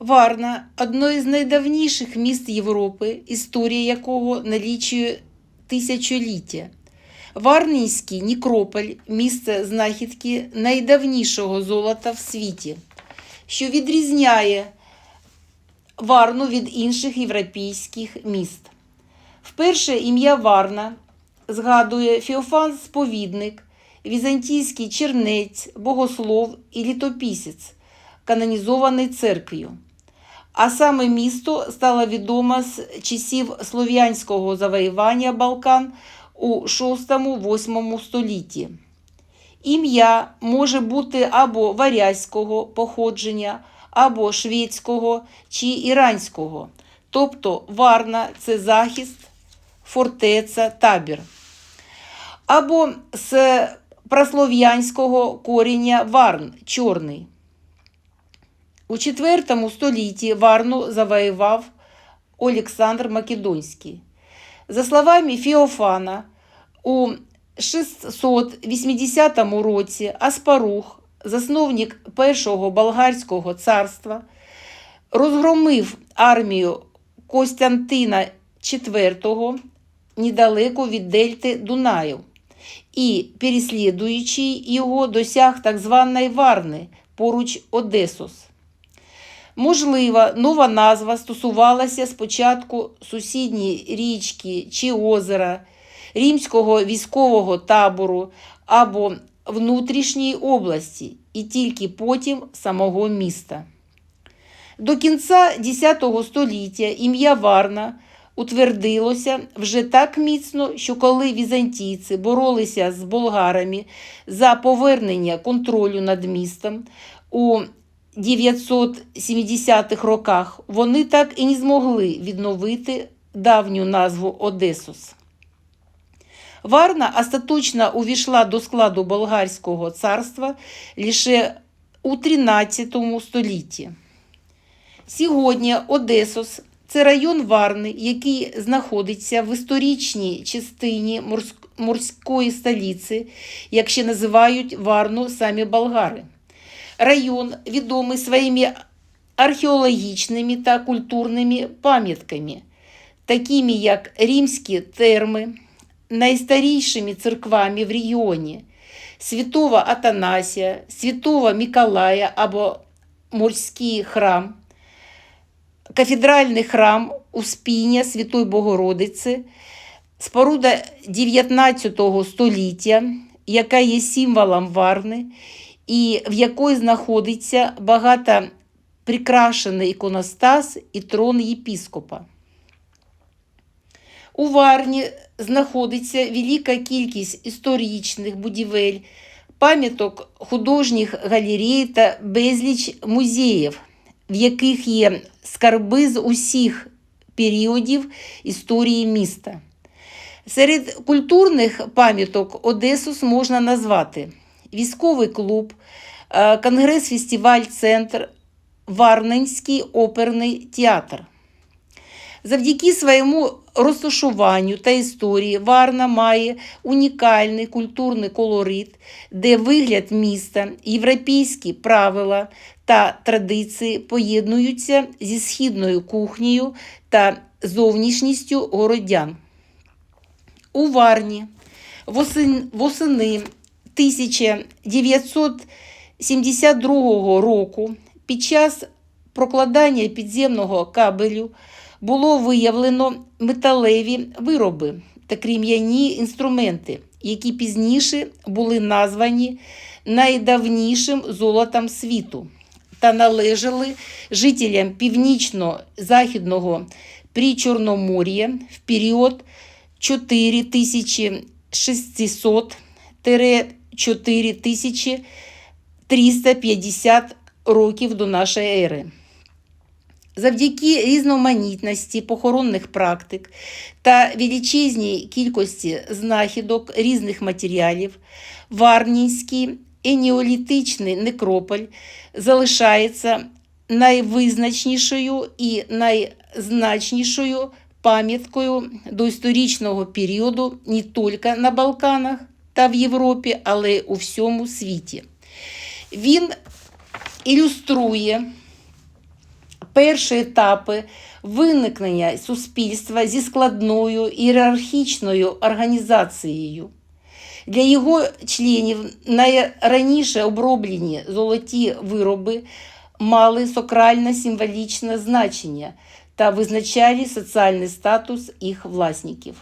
Варна одне із найдавніших міст Європи, історія якого налічує тисячоліття. Варнінський Нікрополь місце знахідки найдавнішого золота в світі, що відрізняє Варну від інших європейських міст. Вперше ім'я Варна згадує Феофан Сповідник, візантійський чернець, богослов і літописець, канонізований церквою. А саме місто стало відомо з часів слов'янського завоювання Балкан у 6-8 столітті. Ім'я може бути або варязького походження, або шведського чи іранського, тобто Варна це захист, фортеця, табір, або з прослов'янського коріння Варн чорний. У IV столітті Варну завоював Олександр Македонський. За словами Феофана, у 680 році Аспарух, засновник Першого болгарського царства, розгромив армію Костянтина IV недалеко від Дельти Дунаю і, переслідуючи його, досяг так званої Варни поруч Одесос. Можливо, нова назва стосувалася спочатку сусідньої річки чи озера, римського військового табору або внутрішньої області, і тільки потім самого міста. До кінця X століття ім'я Варна утвердилося вже так міцно, що коли візантійці боролися з болгарами за повернення контролю над містом у 970-х роках, вони так і не змогли відновити давню назву Одесус. Варна остаточно увійшла до складу болгарського царства лише у 13 столітті. Сьогодні Одесос це район Варни, який знаходиться в історичній частині морськ- морської столиці, як ще називають Варну самі болгари. Район відомий своїми археологічними та культурними пам'ятками, такими як римські терми, найстарішими церквами в регіоні Святого Атанасія, Святого Миколая або Морський храм, кафедральний храм Успіння Святої Богородиці, споруда 19 століття, яка є символом Варни, і в якої знаходиться багато прикрашений іконостас і трон єпіскопа. У Варні знаходиться велика кількість історичних будівель, пам'яток художніх галерей та безліч музеїв, в яких є скарби з усіх періодів історії міста. Серед культурних пам'яток Одесус можна назвати військовий клуб, е, конгрес-фестиваль Центр, Варненський оперний театр. Завдяки своєму розташуванню та історії Варна має унікальний культурний колорит, де вигляд міста, європейські правила та традиції поєднуються зі східною кухнею та зовнішністю городян. У Варні восени 1972 року під час прокладання підземного кабелю було виявлено металеві вироби та крем'яні інструменти, які пізніше були названі найдавнішим золотом світу та належали жителям північно-західного Причорномор'я в період 4600 4350 років до нашої ери. Завдяки різноманітності похоронних практик та величезній кількості знахідок різних матеріалів, Варнінський енеолітичний некрополь залишається найвизначнішою і найзначнішою пам'яткою доісторичного періоду не тільки на Балканах та в Європі, але у всьому світі. Він ілюструє перші етапи виникнення суспільства зі складною ієрархічною організацією. Для його членів найраніше оброблені золоті вироби мали сакрально символічне значення та визначали соціальний статус їх власників.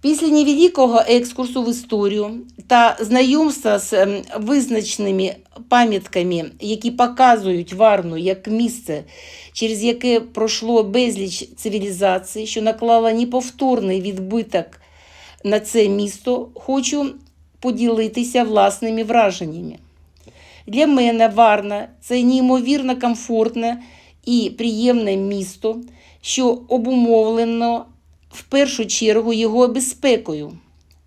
Після невеликого екскурсу в історію та знайомства з ем, визначними пам'ятками, які показують Варну як місце, через яке пройшло безліч цивілізацій, що наклала неповторний відбиток на це місто, хочу поділитися власними враженнями. Для мене Варна це неймовірно комфортне і приємне місто, що обумовлено в першу чергу його безпекою.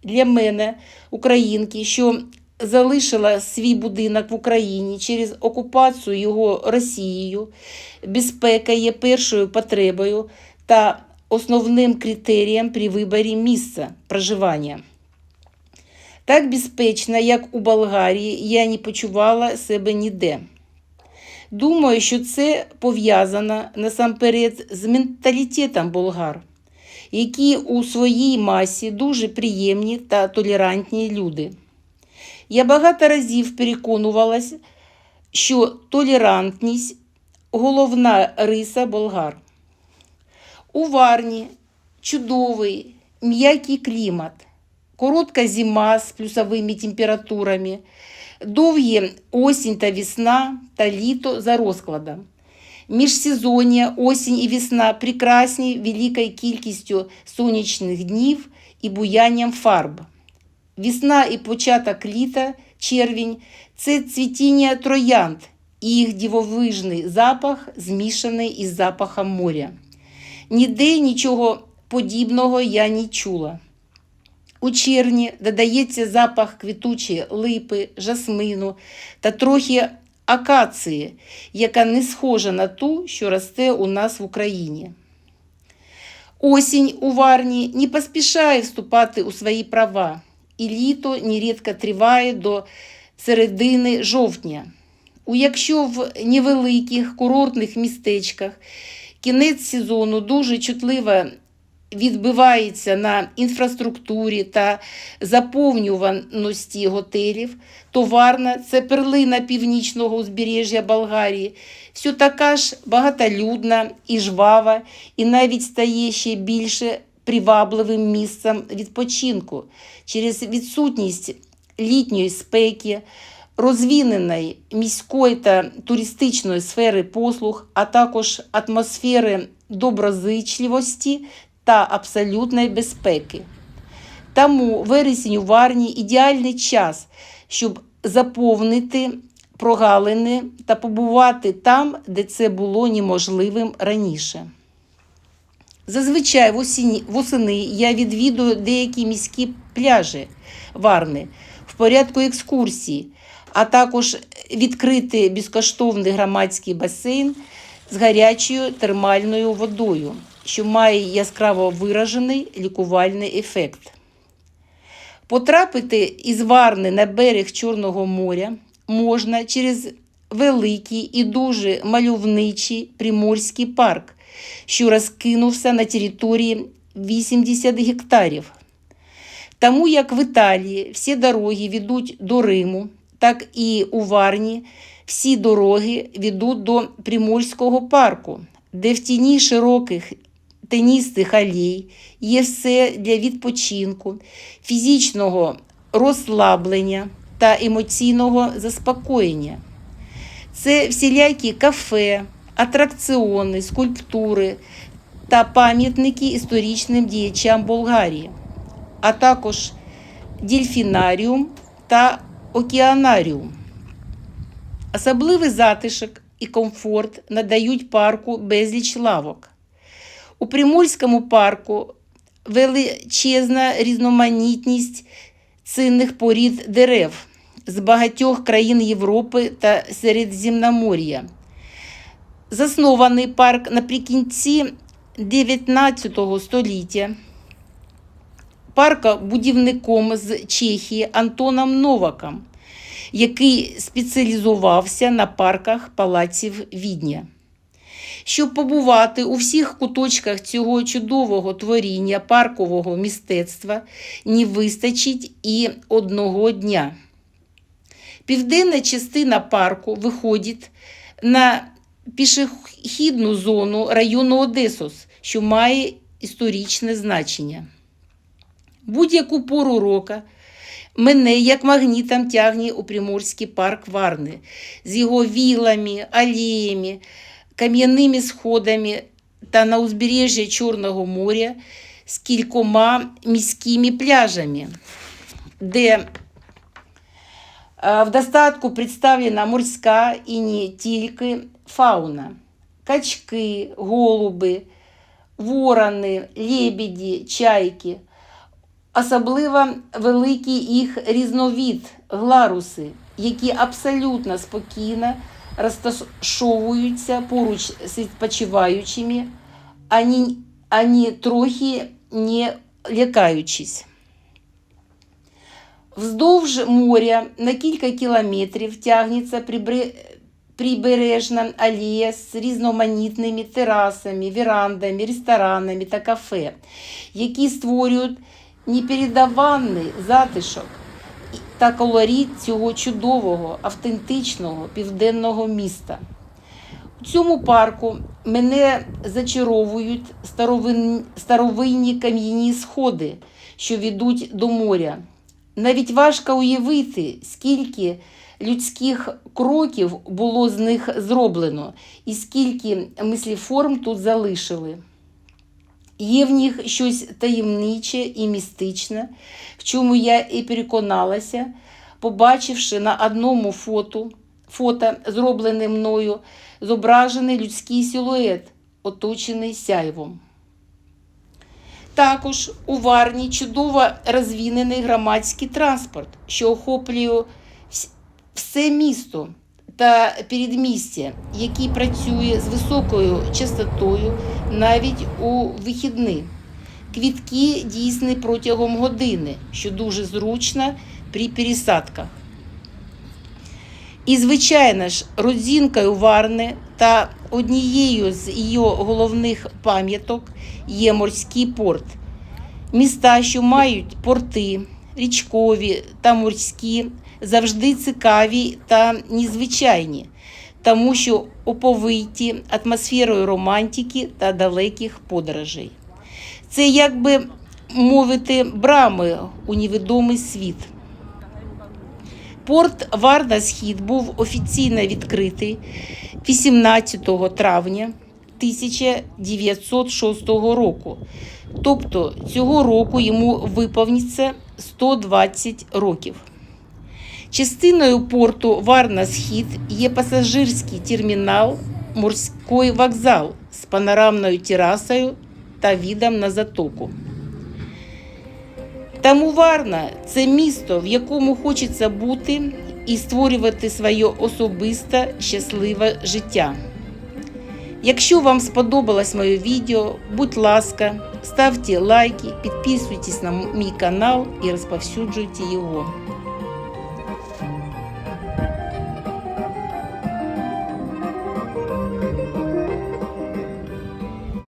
Для мене, українки, що залишила свій будинок в Україні через окупацію його Росією, безпека є першою потребою та основним критерієм при виборі місця проживання. Так безпечно, як у Болгарії, я не почувала себе ніде. Думаю, що це пов'язано насамперед з менталітетом болгар, які у своїй масі дуже приємні та толерантні люди. Я багато разів переконувалася, що толерантність головна риса болгар. У Варні чудовий, м'який клімат, коротка зима з плюсовими температурами, довгі осінь та весна та літо за розкладом. Міжсезоння, осінь і весна прекрасні великою кількістю сонячних днів і буянням фарб. Весна і початок літа, червень це цвітіння троянд і їх дивовижний запах змішаний із запахом моря. Ніде нічого подібного я не чула. У червні додається запах квітучої липи, жасмину та трохи акації, яка не схожа на ту, що росте у нас в Україні. Осінь у Варні не поспішає вступати у свої права, і літо нерідко триває до середини жовтня. У якщо в невеликих курортних містечках кінець сезону дуже чутливо відбивається на інфраструктурі та заповнюваності готелів, то Варна – це перлина північного узбережжя Болгарії, все така ж багатолюдна і жвава, і навіть стає ще більше привабливим місцем відпочинку. Через відсутність літньої спеки, розвіненої міської та туристичної сфери послуг, а також атмосфери доброзичливості та абсолютної безпеки. Тому вересень у Варні ідеальний час, щоб заповнити прогалини та побувати там, де це було неможливим раніше. Зазвичай восени я відвідую деякі міські пляжі Варни в порядку екскурсії, а також відкрити безкоштовний громадський басейн з гарячою термальною водою, що має яскраво виражений лікувальний ефект. Потрапити із Варни на берег Чорного моря можна через великий і дуже мальовничий Приморський парк, що розкинувся на території 80 гектарів. Тому як в Італії всі дороги ведуть до Риму, так і у Варні всі дороги ведуть до Приморського парку, де в тіні широких теністих алей є все для відпочинку, фізичного розслаблення та емоційного заспокоєння. Це всілякі кафе, атракціони, скульптури та пам'ятники історичним діячам Болгарії, а також дельфінаріум та океанаріум. Особливий затишок і комфорт надають парку безліч лавок. У Приморському парку величезна різноманітність цінних порід дерев з багатьох країн Європи та Середземномор'я. Заснований парк наприкінці 19 століття. Парка будівником з Чехії Антоном Новаком, який спеціалізувався на парках палаців Відня. Щоб побувати у всіх куточках цього чудового творіння паркового мистецтва, не вистачить і одного дня. Південна частина парку виходить на пішохідну зону району Одесос, що має історичне значення. Будь-яку пору року мене як магнітом тягне у Приморський парк Варни з його вілами, алеями, кам'яними сходами та на узбережжя Чорного моря з кількома міськими пляжами, де е, в достатку представлена морська і не тільки фауна. Качки, голуби, ворони, лебеді, чайки. Особливо великий їх різновид гларуси, які абсолютно спокійно розташовуються поруч з відпочиваючими, ані, ані трохи не лякаючись. Вздовж моря на кілька кілометрів тягнеться прибережна алея з різноманітними терасами, вірандами, ресторанами та кафе, які створюють непередаваний затишок та колорит цього чудового, автентичного південного міста. У цьому парку мене зачаровують старовин- старовинні кам'яні сходи, що ведуть до моря. Навіть важко уявити, скільки людських кроків було з них зроблено, і скільки мисліформ тут залишили. Є в них щось таємниче і містичне, в чому я і переконалася, побачивши на одному фото, фото зроблене мною, зображений людський силует, оточений сяйвом. Також у Варні чудово розвінений громадський транспорт, що охоплює все місто та передмістя, який працює з високою частотою навіть у вихідні. Квітки дійсні протягом години, що дуже зручно при пересадках. І, звичайно ж, родзінкою Варни та однією з її головних пам'яток є морський порт. Міста, що мають порти, річкові та морські, завжди цікаві та незвичайні, тому що оповиті атмосферою романтики та далеких подорожей. Це, як би мовити, брами у невідомий світ. Порт Варна Схід був офіційно відкритий 18 травня 1906 року. Тобто цього року йому виповниться 120 років. Частиною порту Варна Схід є пасажирський термінал, морський вокзал з панорамною терасою та відом на затоку. Тому Варна це місто, в якому хочеться бути і створювати своє особисте щасливе життя. Якщо вам сподобалось моє відео, будь ласка, ставте лайки, підписуйтесь на мій канал і розповсюджуйте його.